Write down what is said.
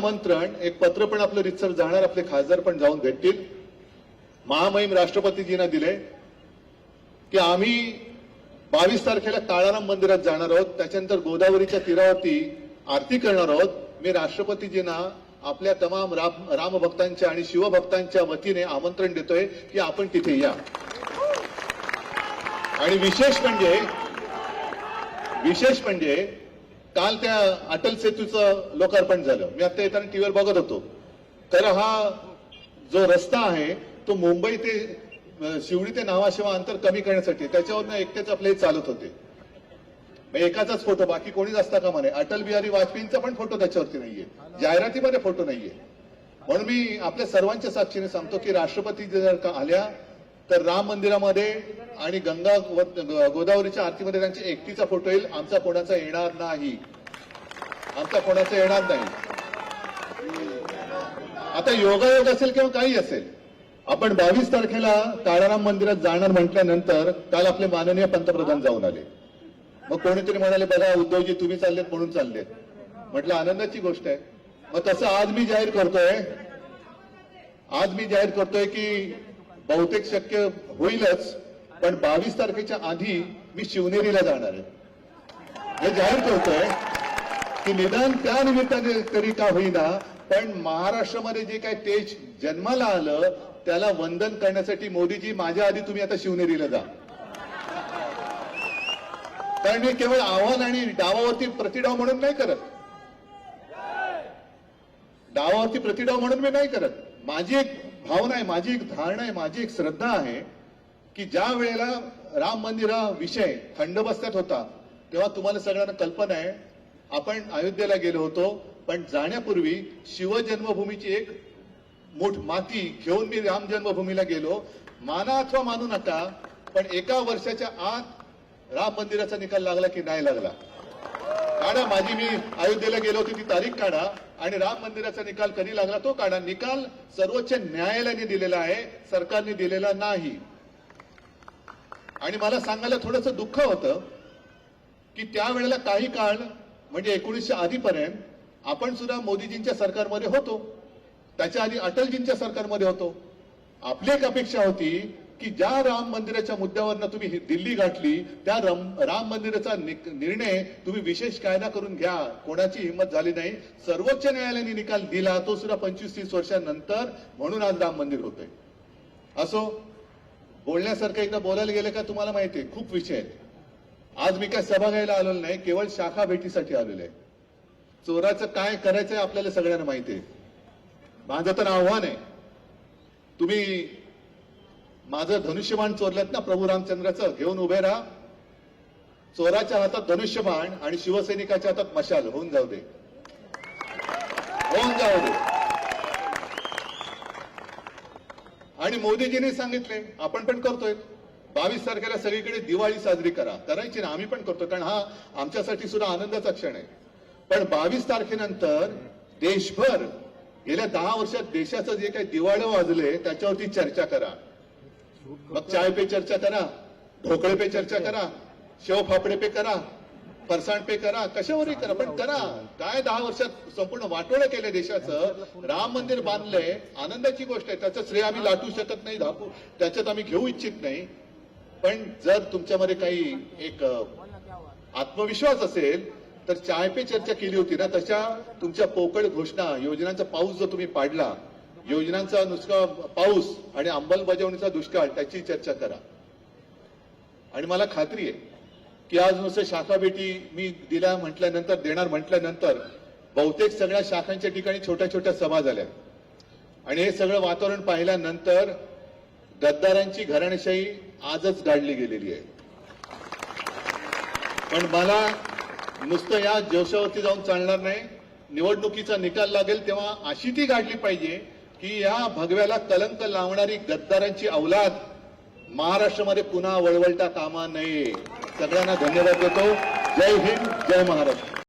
आमंत्रण एक पत्र पण आपलं रितसर जाणार आपले खासदार पण जाऊन भेटतील. महामहिम राष्ट्रपतीजींना दिले की आम्ही बावीस तारखेला काळाराम मंदिरात जाणार आहोत. त्याच्यानंतर गोदावरीच्या तीरावरती आरती करणार आहोत. मी राष्ट्रपतीजींना आपल्या तमाम राम रामभक्तांच्या आणि शिवभक्तांच्या वतीने आमंत्रण देतोय की आपण तिथे या. आणि विशेष म्हणजे विशेष म्हणजे काल त्या अटल सेतूचं लोकार्पण झालं. मी आता येताना टीव्हीवर बघत होतो. तर हा जो रस्ता आहे तो मुंबई ते शिवडी ते नावाशिवा अंतर कमी करण्यासाठी त्याच्यावरनं एकटेच आपले चालत होते. मग एकाचाच फोटो बाकी कोणीच असता कामा म्हणे अटल बिहारी वाजपेयींचा पण फोटो त्याच्यावरती नाहीये. जाहिरातीमध्ये फोटो नाहीये. म्हणून मी आपल्या सर्वांच्या साक्षीने सांगतो की राष्ट्रपती जर का आल्या तर राम मंदिरामध्ये आणि गंगा व- गोदावरीच्या आरतीमध्ये त्यांच्या एकटीचा फोटो येईल. आमचा कोणाचा येणार नाही. आमचा कोणाचा येणार नाही. आता योगायोग असेल किंवा काही असेल आपण बावीस तारखेला काळाराम मंदिरात जाणार म्हटल्यानंतर काल आपले माननीय पंतप्रधान जाऊन आले. मग कोणीतरी म्हणाले बघा उद्धवजी तुम्ही चाललेत म्हणून चाललेत. म्हटलं आनंदाची गोष्ट आहे. मग तसं आज मी जाहीर करतोय आज मी जाहीर करतोय की बहुतेक शक्य होईलच पण बावीस तारखेच्या आधी मी शिवनेरीला जाणार आहे. हे जाहीर करतोय की निदान त्या निमित्ताने तरी का होईना पण महाराष्ट्रामध्ये जे काय तेज जन्माला आलं त्याला वंदन करण्यासाठी मोदीजी माझ्या आधी तुम्ही आता शिवनेरीला जा. कारण मी केवळ आव्हान आणि डावावरती प्रतिडाव म्हणून नाही करत. डावावरती प्रतिडाव म्हणून मी नाही करत. माझी एक भावना आहे माझी एक धारणा आहे माझी एक श्रद्धा आहे की ज्या वेळेला राम मंदिरा विषय खंडबस्त्यात होता तेव्हा तुम्हाला सगळ्यांना कल्पना आहे आपण अयोध्येला गेलो होतो पण जाण्यापूर्वी शिवजन्मभूमीची एक मोठ माती घेऊन मी राम जन्मभूमीला गेलो. माना अथवा मानू नका पण एका वर्षाच्या आत राम मंदिराचा निकाल लागला की नाही लागला? काढा माझी मी अयोध्येला गेलो होती ती तारीख काढा. आणि राम मंदिराचा निकाल कधी लागला तो काढा. निकाल सर्वोच्च न्यायालयाने दिलेला आहे सरकारने दिलेला नाही. आणि मला सांगायला थोडस दुःख होतं की त्यावेळेला काही काळ म्हणजे एकोणीसशे आधीपर्यंत आपण सुद्धा मोदीजींच्या सरकारमध्ये होतो. त्याच्या आधी अटलजींच्या सरकारमध्ये होतो. आपली एक अपेक्षा होती की ज्या राम मंदिराच्या मुद्द्यावरनं तुम्ही दिल्ली गाठली त्या रम- राम मंदिराचा निक- निर्णय तुम्ही विशेष कायदा करून घ्या. कोणाची हिंमत झाली नाही. सर्वोच्च न्यायालयाने निकाल दिला तो सुद्धा पंचवीस तीस वर्षानंतर. म्हणून आज राम मंदिर होतंय. असो बोलण्यासारखं एकदा बोलायला गेलं का तुम्हाला माहिती आहे खूप विषय आहेत. आज मी काय सभा घ्यायला आलेलो नाही केवळ शाखा भेटीसाठी आलेलो आहे. चोराचं काय करायचंय आपल्याला सगळ्यांना माहिती आहे. माझं तर आव्हान आहे. तुम्ही माझं धनुष्यबाण चोरल्यात ना प्रभू रामचंद्राचं घेऊन उभे राहा. चोराच्या हातात धनुष्यबाण आणि शिवसैनिकाच्या हातात मशाल होऊन जाऊ दे. होऊन जाऊ दे. आणि मोदीजींनी सांगितले आपण पण करतोय. बावीस तारखेला सगळीकडे दिवाळी साजरी करा. करायची ना आम्ही पण करतो कारण हा आमच्यासाठी सुद्धा आनंदाचा क्षण आहे. पण बावीस तारखेनंतर देशभर गेल्या दहा वर्षात देशाचं जे काही दिवाळं वाजले त्याच्यावरती चर्चा करा. मग चाय पे चर्चा करा ढोकळे पे चर्चा करा शेव फापडे पे करा फरसाण पे करा कशावरही करा पण करा. काय दहा वर्षात संपूर्ण वाटोळं केलं देशाचं? राम मंदिर बांधलंय आनंदाची गोष्ट आहे. त्याचं श्रेय आम्ही लाटू शकत नाही धापू त्याच्यात आम्ही घेऊ इच्छित नाही. पण जर तुमच्यामध्ये काही एक आत्मविश्वास असेल तर चाय पे चर्चा केली होती ना तशा तुमच्या पोकळ घोषणा योजनांचा पाऊस जो तुम्ही पाडला योजनांचा नुसका पाऊस आणि अंमलबजावणीचा दुष्काळ त्याची चर्चा करा. आणि मला खात्री आहे की आज नुसतं शाखा भेटी मी दिल्या म्हटल्यानंतर देणार म्हटल्यानंतर बहुतेक सगळ्या शाखांच्या ठिकाणी छोट्या छोट्या सभा झाल्या. आणि हे सगळं वातावरण पाहिल्यानंतर गद्दारांची घराणेशाही आजच गाडली गेलेली आहे. पण मला नुसतं या जोशावरती जाऊन चालणार नाही. निवडणुकीचा निकाल लागेल तेव्हा अशी ती गाडली पाहिजे की या भगव्याला कलंक लावणारी गद्दारांची अवलाद महाराष्ट्रामध्ये पुन्हा वळवळता कामा नये. सगळ्यांना धन्यवाद देतो. जय हिंद जय महाराष्ट्र.